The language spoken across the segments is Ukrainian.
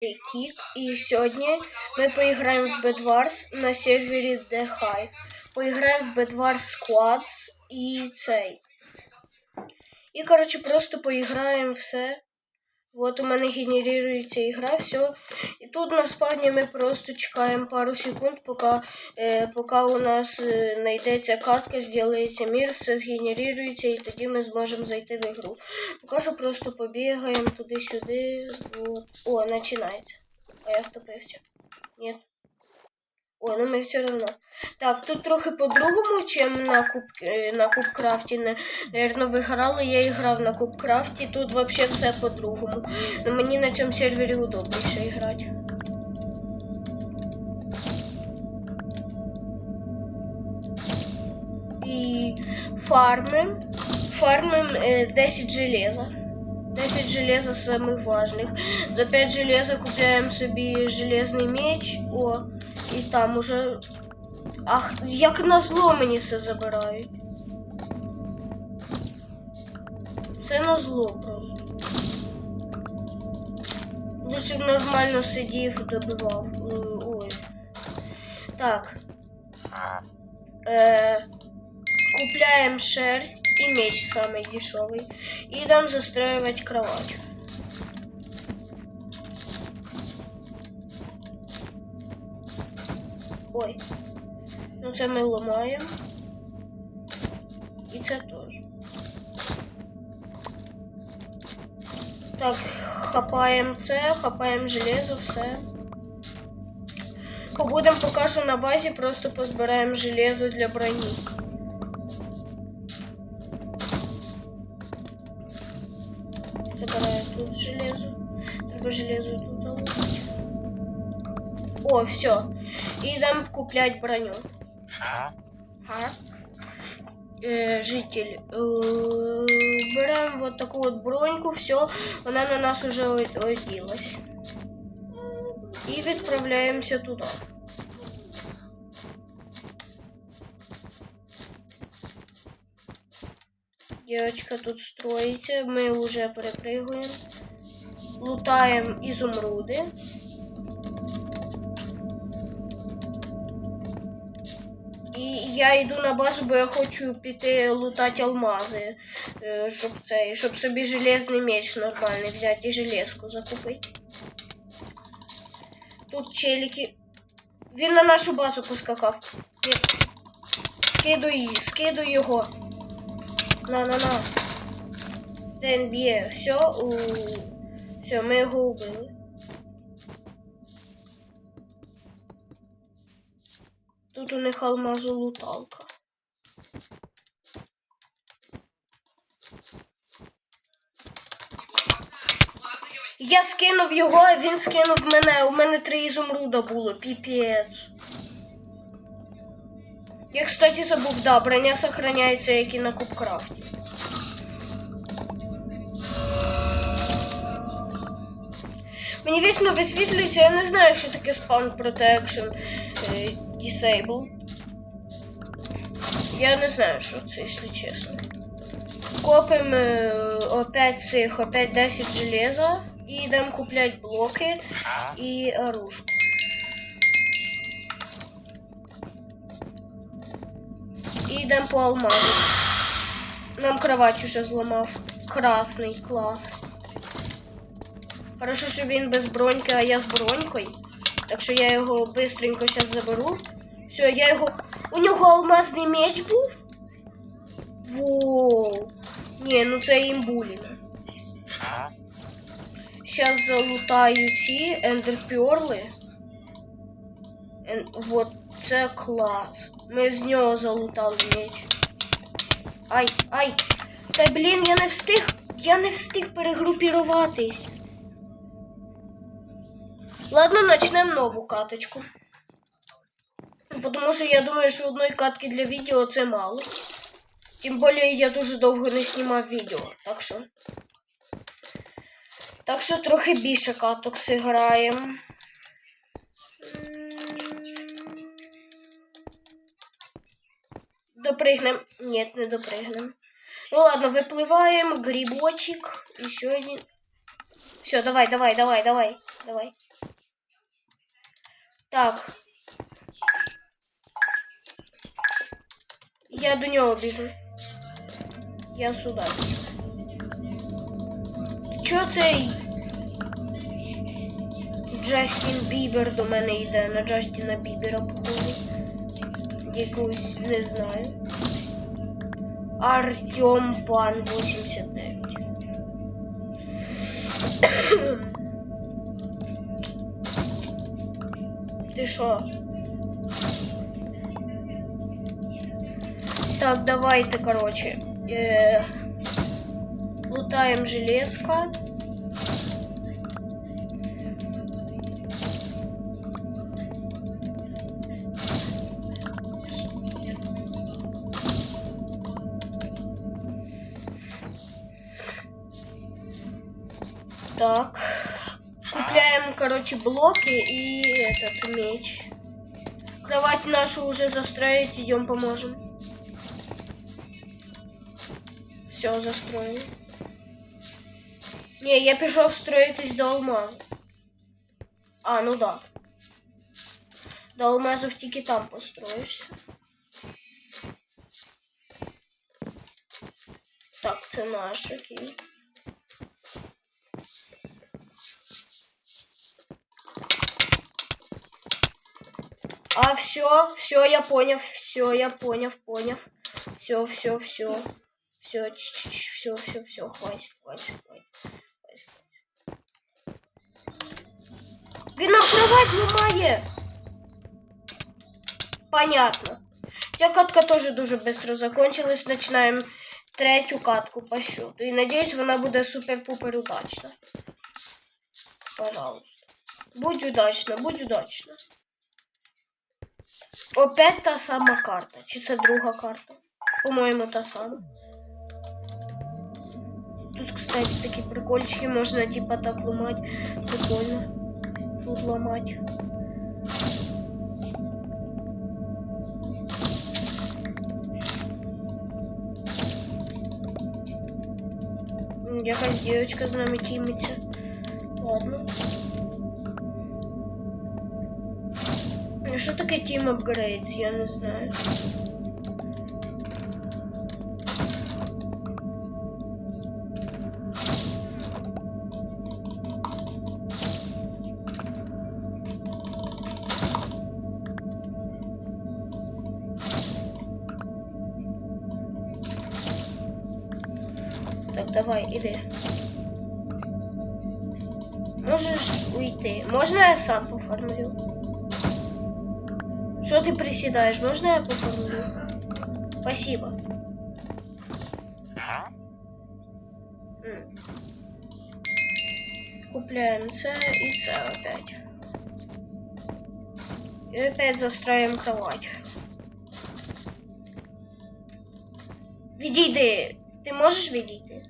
Кік, і сьогодні ми поіграємо в Bedwars на сервері The Hive. Поіграємо в Bedwars Squads і цей. І, коротше, просто поіграємо все. Вот у мене генерується ігра, все. І тут на спавні ми просто чекаємо пару секунд, поки, е, поки у нас е, знайдеться катка, зробиться мір, все згенерується, і тоді ми зможемо зайти в ігру. Поки що просто побігаємо туди-сюди. О, починається. А я втопився. Ні. О, ну ми все одно. Так, тут трохи по-другому, чим на куб, е, на кубкрафті. Наверно, ви я і грав на кубкрафті. Тут взагалі все по-другому. Но мені на цьому сервері удобніше грати. І фармим. Фармим е, 10 железа. 10 железа самых важных. За 5 железа купляємо собі железний меч. О, і там уже. Ах, як назло мені все забирають. Це назло просто. Лучше б нормально сидів, добивав. Е, Ой. Так. Е, купляємо шерсть і меч самий дешевий. І йдемо застроювати кровать. Ой. Ну це ми ламаємо. І це теж. Так, хапаємо це, хапаємо железо, все. Побудемо поки що на базі, просто позбираємо железо для броні. Забираю тут железо. Треба железо тут залутати. О, все. І йдемо купляти броню. Га. Е, житель. Е, беремо вот таку от броньку, все, вона на нас уже о- оділась. І відправляємося туди. Девочка тут строїться, ми вже перепригуємо. Лутаємо ізумруди. І я йду на базу, бо я хочу піти лутати алмази, е, щоб цей, щоб собі железний меч нормальний взяти і железку закупити. Тут челіки. Він на нашу базу поскакав. Скидуй, її, скидуй його. На, на, на. Де він б'є. Все, у... все, ми його убили. Тут у них алмазолуталка. Я скинув його, а він скинув мене. У мене три ізумруда було, піпець. Я, кстати, забув, да, броня сохраняється, як і на кубкрафті. Мені вічно висвітлюється, я не знаю, що таке Spawn Protection Disabled. Я не знаю, що це, якщо чесно. Копимо е, опять цих, опять 10 железа і йдемо купляти блоки і оружку. І йдемо по алмазу. Нам кровать уже зламав. Красний клас. Хорошо, що він без броньки, а я з бронькою. Так що я його бистренько зараз заберу. Все, я його. У нього алмазний меч був? Воу. Ні, ну це імбуліна. Зараз залутаю ці ендерпьорли. Ен... Вот, це клас. Ми з нього залутали меч. Ай, ай! Та блін, я не встиг. Я не встиг перегрупіруватись. Ладно, начнемо нову каточку. Тому що я думаю, що одної катки для відео це мало. Тим більше я дуже довго не знімав відео, так що. Так що трохи більше каток зіграємо. Допригнем. Ні, не допригнем. Ну ладно, випливаємо, грибочек, еще один. Все, давай, давай, давай, давай, давай. Так. Я до нього біжу. Я сюди. Чого цей Джастін Бібер до мене йде? На Джастіна Бібера похоже. Якусь не знаю. Артем Пан 89. Ти що? Так, давайте, короче. Э, лутаем железка. Так. Купляем, короче, блоки и этот меч. Кровать нашу уже застроить, идем поможем. Все, застроили. Не, я пішов строїтись до алмазу. А, ну да. До алмазів тільки там построїшся. Так, це наш, окей. А, все, все, я понял, все, я понял, понял. Все, все, все. Все, все, все, все, хватит, хватит, хватит. Він нам кровать ламає. Понятно. Ця катка тоже дуже быстро закончилась. Начинаем третю катку по счету. И надеюсь, вона буде супер-пупер удачна. Пожалуйста. Будь удачна, будь удачна. Опять та сама карта. Чи це друга карта? По-моєму, та сама. Тут, кстати, такі прикольчики можна типа так ломать. Прикольно. Тут ломать. М, Якась дівчинка з нами тімиться. Ладно. А Що таке Team Upgrades? Я не знаю. Так, давай, іди. Можеш уйти. Можна я сам поформлю? Что ты приседаешь? Можно я поформлю? Спасибо. М. Купляем це и це опять. И опять застраиваем кровать. Відійди. Ти можеш відійти?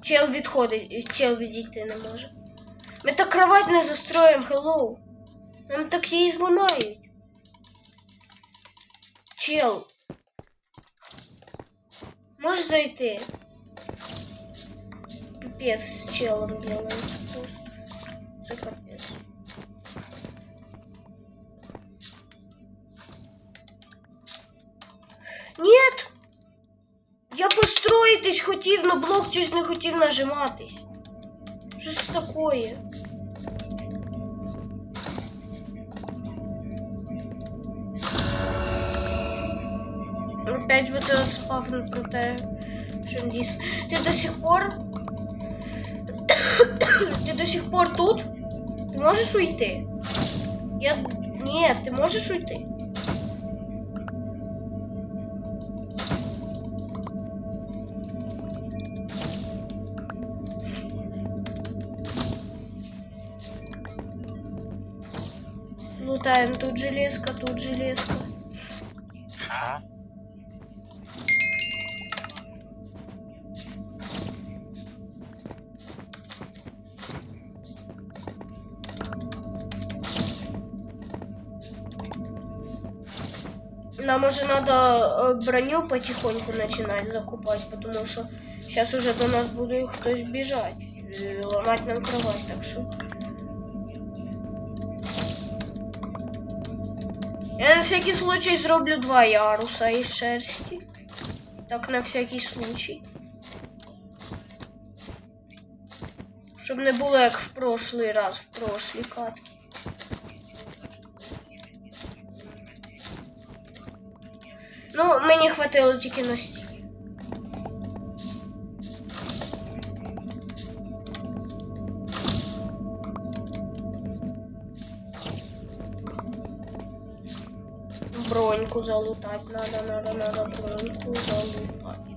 Чел відходить, чел відійти не може. Ми так кровать не застроїмо, hello. Нам так її зламають. Чел. Можеш зайти? Пипец с челом делается просто. Це капець. Нет! Я построїтись хотів, но блок щось не хотів нажиматись. Що це такое? Опять вот этот спавн що дійсно. Ти до сих пор. Ти до сих пор тут? Ти можеш уйти? Я. Ні, ти можеш уйти? Лутаем тут железка, тут железка. Нам уже надо э, броню потихоньку начинать закупать, потому что сейчас уже до нас будет кто-то бежать. ламати нам кровать, так що. Я на всякий случай зроблю два яруса із шерсті. Так, на всякий случай. Щоб не було як в прошлий раз, в прошлій катці. Ну, мені хватило тільки на. Броньку залутать надо, надо, надо броньку залутать.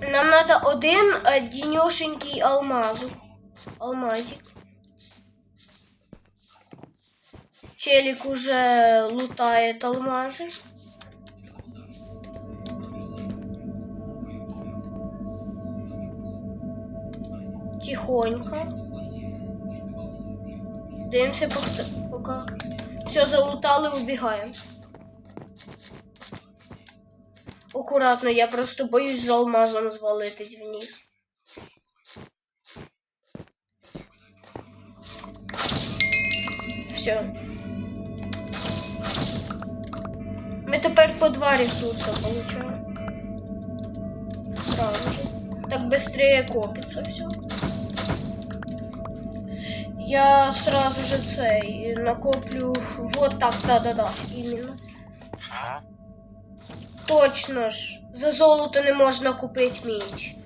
Нам надо один одинешенький алмазу. Алмазик. Челик уже лутает алмазы. Тихонько. Поки. поки. Все, залутали, убігаємо. Акуратно, я просто боюсь з алмазом звалитись вниз. Все. Ми тепер по два ресурса получаем. Сразу же. Так быстрее копится все. Я сразу же цей накоплю. Вот так, да-да-да, именно. Точно ж. За золото не можна купити меч.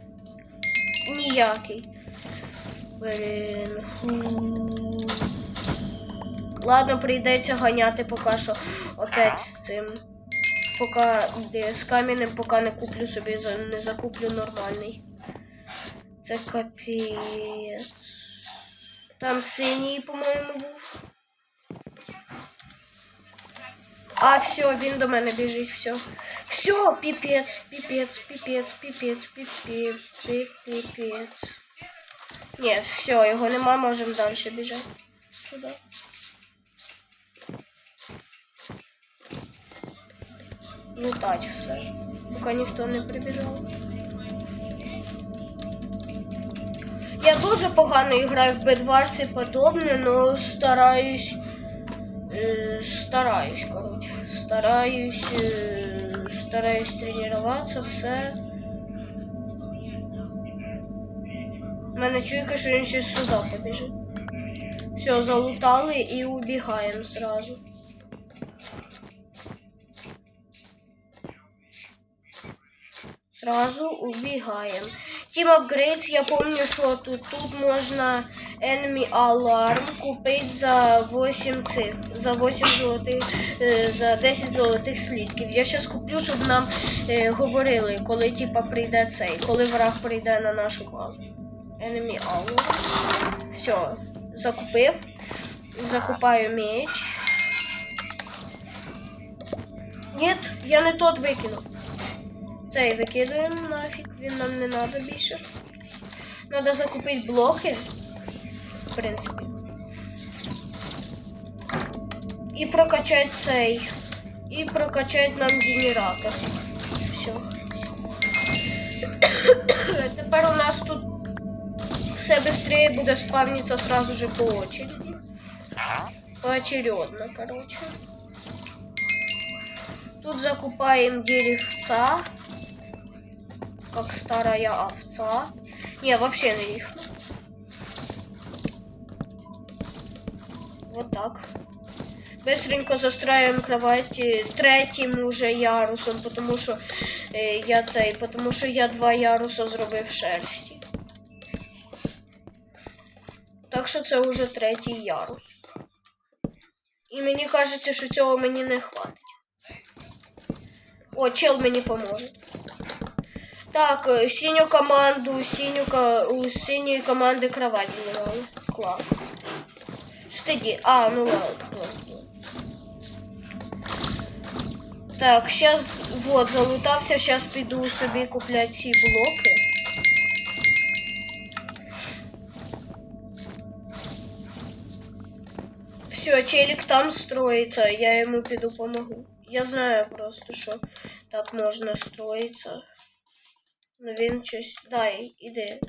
Ніякий. Блін. Ладно, прийдеться ганяти поки що опять з цим. Поки з камінним, поки не куплю собі, не закуплю нормальний. Це капець. Там синій, по-моєму, був. А, все, він до мене біжить, все. Все, піпець, піпець, піпець, піпець, піпець, піпець. Ні, все, його нема, можемо далі біжати. Туди. Лутать все. Поки ніхто не прибіжав. Я дуже погано граю в Бедварс і подобне, но стараюсь. Э, стараюсь, короче. Стараюсь. Э, стараюсь тренуватися, все. У мене чуйка, що він ще сюди побіжить. Все, залутали і убігаємо сразу. Сразу убегаем. Team Upgrades, я помню, що тут, тут можна Enemy Alarm купити за 8 цих, за 8 золотих, е, за 10 золотих слідків. Я зараз куплю, щоб нам е, говорили, коли типа прийде цей, коли враг прийде на нашу базу. Enemy Alarm. Все, закупив. Закупаю меч. Нет, я не тот викинув. Цей викидаємо нафіг, він нам не треба більше. Треба закупити блоки, в принципі. І прокачати цей. І прокачати нам генератор. Все. Тепер у нас тут все швидше буде спавниться сразу же по очереди. Поочередно, короче. Тут закупаем деревца. Как старая овца. Не, вообще на них. Вот так. Быстренько застраиваем кровати третім уже ярусом, потому що е, я цей, потому що я два яруса зробив шерсті. Так що це вже третій ярус. І мені кажеться, що цього мені не хватить. О, чел мені поможе. Так, е, синю команду, синю ко- у синьої команди кровать зіграли. Клас. Стиді. А, ну ладно. Так, сейчас, вот, залутався, сейчас піду собі купляти ці блоки. Все, челик там строится, я ему піду помогу. Я знаю просто, що так можна строиться. Ну він щось. Дай, іди.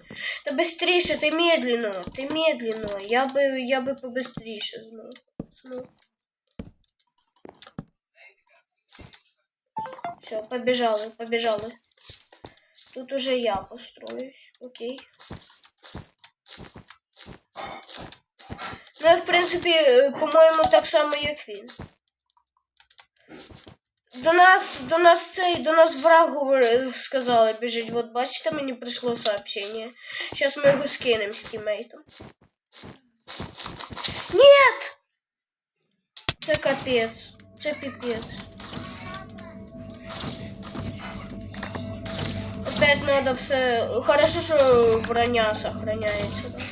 Та бистріше, ти медленно, ти медленно. Я би, я би побистріше змог. Все, побежали, побежали. Тут уже я построюсь. Окей. Ну, в принципі, е, по-моєму, так само, як він. До нас, до нас цей, до нас враг говори- сказали біжить. Вот бачите, мені прийшло сообщение. Сейчас ми його скинемо з тімейтом. Нет! Це капець. Це піпець. Опять надо все. Хорошо, що броня сохраняється. Да?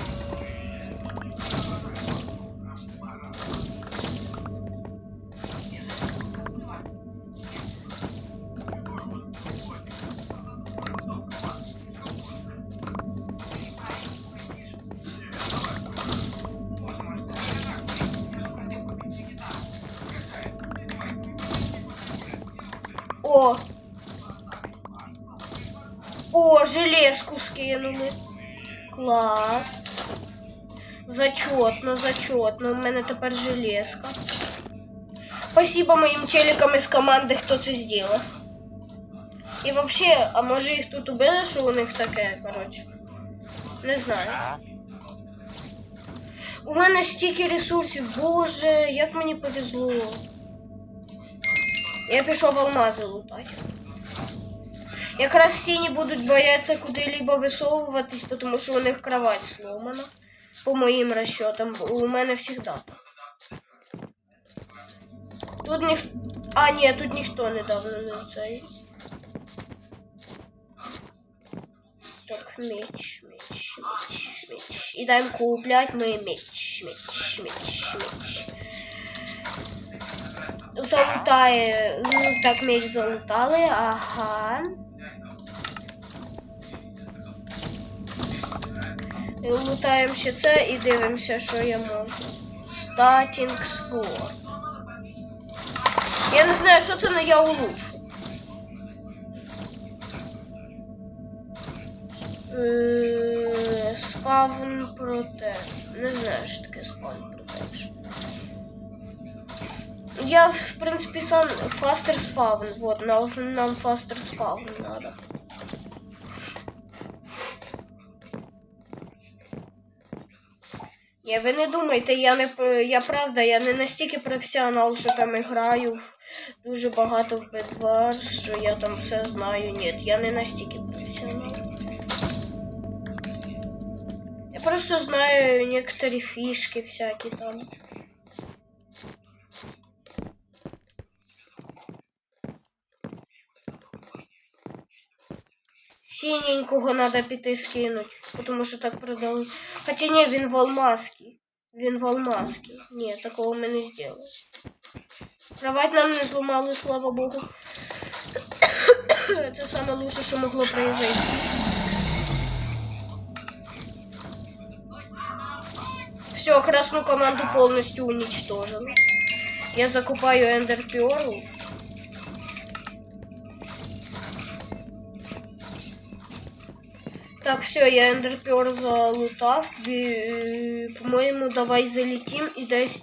Скинули. Клас. Зачетно, зачетно. У мене тепер железка. Спасибо моїм челікам із команди, хто це зробив. І вообще, а може їх тут убили, що у них таке, коротше. Не знаю. У мене стільки ресурсів, боже, як мені повезло. Я пішов алмази лутати. Якраз сіні будуть боятися куди-либо висовуватись, тому що у них кровать сломана. По моїм розчетам. У мене завжди. Тут ніх... А, ні, тут ніхто недавно не цей. Так, меч, меч, меч, меч. Ідемо куплять ми меч, меч, меч, меч. Залутає. Ну, так, меч залутали, ага. Лутаємо ще це і дивимося, що я можу. Статінг свор. Я не знаю, що це, але я улучшу. Е, Спавн протек. Не знаю, що таке спавн протекшн. Я, в принципе, сам фастер спавн. Вот, нам фастер спавн надо. Ні, ви не думайте, я не я правда, я не настільки професіонал, що там граю в дуже багато в Bedwars, що я там все знаю. Ні, я не настільки професіонал. Я просто знаю некоторі фішки всякі там. Синенького надо піти скинуть, тому що так продали. Хоча ні, він в алмазки. Він в алмазки. Ні, такого ми не зробили. Кровать нам не зламали, слава Богу. Це саме лучше, що могло произойти. Все, красную команду полностью уничтожила. Я закупаю Эндер Перл. Так, все, я Ендер Перл залутав. По-моєму, давай залетим і десь,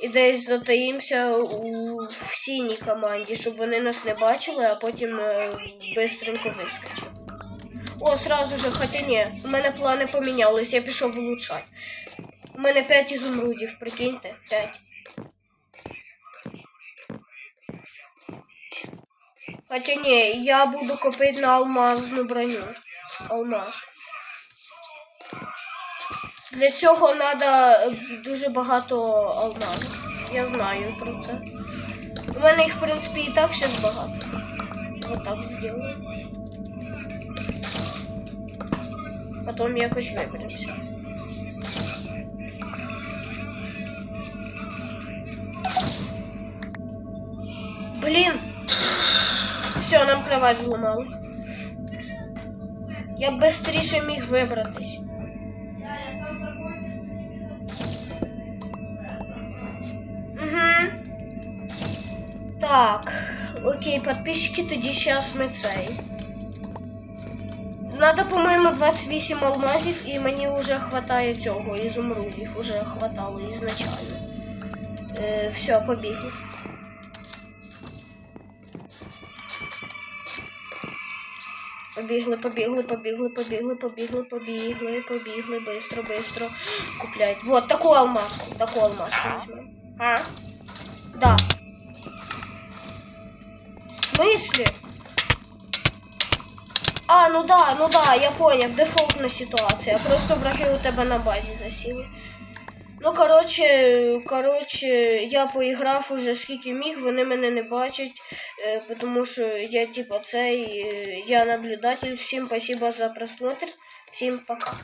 і десь затаїмося у в синій команді, щоб вони нас не бачили, а потім е, бистренько вискочимо. О, сразу же, хоча ні, у мене плани помінялись, я пішов влучати. У мене 5 ізумрудів, прикиньте, 5. Хоча ні, я буду копити на алмазну броню. Алмаз. Для цього треба дуже багато алмазів. Я знаю про це. У мене їх, в принципі, і так зараз багато. Вот так зроблю. Потім якось виберемося. Блін! Все, нам кровать зламали. Я швидше міг вибратись. Угу. Так. Окей, подписчики, тоді зараз ми цей. надо, по-моєму, 28 алмазів, і мені вже хватає цього ізумрудів, уже хватало ізначально. Е, все, побігли. Побігли, побігли, побігли, побігли, побігли, побігли, побігли, бистро, бистро. Купляють. Вот таку алмазку, таку алмазку візьмемо. А? Да. В смысле? А, ну да, ну да, я поняв, дефолтна ситуація. Просто враги у тебе на базі засіли. Ну, коротше, коротше, я поіграв уже скільки міг, вони мене не бачать, е, что я типа цей, е, я наблюдатель. Всем спасибо за просмотр, Всем пока.